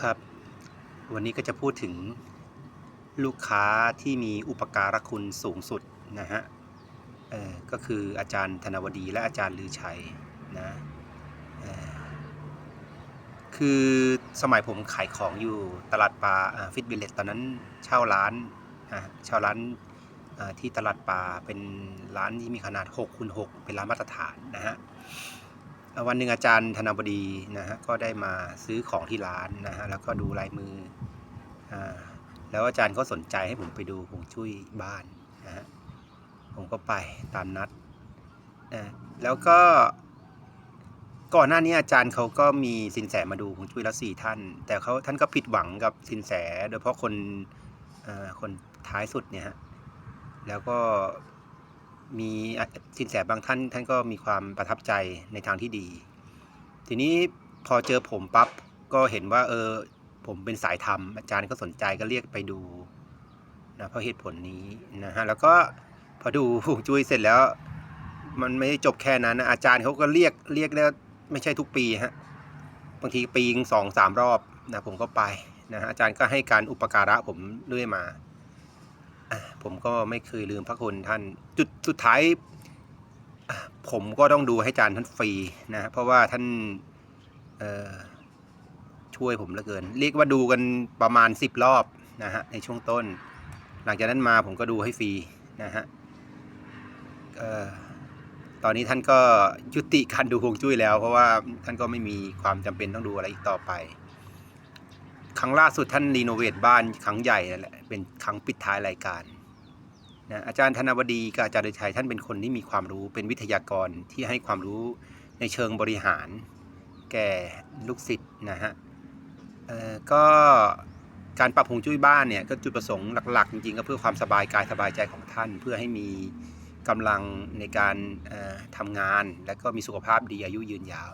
ครับ วันนี้ก็จะพูดถึงลูกค้าที่มีอุปการะคุณสูงสุดนะฮะก็คืออาจารย์ธนวดีและอาจารย์ลือชัยนะคือสมัยผมขายของอยู่ตลาดปลาฟิตวิลเลตตอนนั้นเช่าร้านเช่าร้านที่ตลาดปลาเป็นร้านที่มีขนาด6คูณ6เป็นร้านมาตรฐานนะฮะ วันหนึ่งอาจารย์ธนบดีนะฮะก็ได้มาซื้อของที่ร้านนะฮะแล้วก็ดูลายมืออ่าแล้วอาจารย์ก็สนใจให้ผมไปดูฮวงจุ้ยบ้านนะฮะผมก็ไปตามนัดนะแล้วก็ก่อนหน้านี้อาจารย์เขาก็มีสินแสมาดูฮวงจุ้ยแล้วสี่ท่าน แต่เขาท่านก็ผิดหวังกับสินแส โดยเฉพาะคนอ่อคนท้ายสุดเนี่ยฮะแล้วก็ มีสินแสบางท่านท่านก็มีความประทับใจในทางที่ดี ทีนี้พอเจอผมปั๊บก็เห็นว่าเออผมเป็นสายธรรมอาจารย์ก็สนใจก็เรียกไปดูนะเพราะเหตุผลนี้นะฮะแล้วก็พอดูฮวงจุ้ยเสร็จแล้ว มันไม่ได้จบแค่นั้นนะอาจารย์เขาก็เรียกเรียกแล้วไม่ใช่ทุกปีฮะบางทีปีงสองสามรอบนะผมก็ไปนะฮะอาจารย์ก็ให้การอุปการะผมเรื่อยมา ผมก็ไม่เคยลืมพระคุณท่าน จุดสุดท้าย ผมก็ต้องดูให้จารย์ท่านฟรีนะ เพราะว่าท่านช่วยผมเหลือเกิน เรียกว่าดูกันประมาณสิบรอบนะฮะในช่วงต้น หลังจากนั้นมาผมก็ดูให้ฟรีนะฮะออตอนนี้ท่านก็ยุติการดูฮวงจุ้ยแล้ว เพราะว่าท่านก็ไม่มีความจำเป็นต้องดูอะไรอีกต่อไป ครั้งล่าสุดท่านรีโนเวทบ้านครั้งใหญ่นั่นแหละเป็นครั้งปิดท้ายรายการนะอาจารย์ธนบดีกับอาจารย์เดชัยท่านเป็นคนที่มีความรู้เป็นวิทยากรที่ให้ความรู้ในเชิงบริหาร แก่ลูกศิษย์นะฮะก็การปรับฮวงจุ้ยบ้านเนี่ยก็จุดประสงค์หลักๆ จริงๆ ก็เพื่อความสบายกายสบายใจของท่าน เพื่อให้มีกำลังในการทำงาน และก็มีสุขภาพดีอายุยืนยาว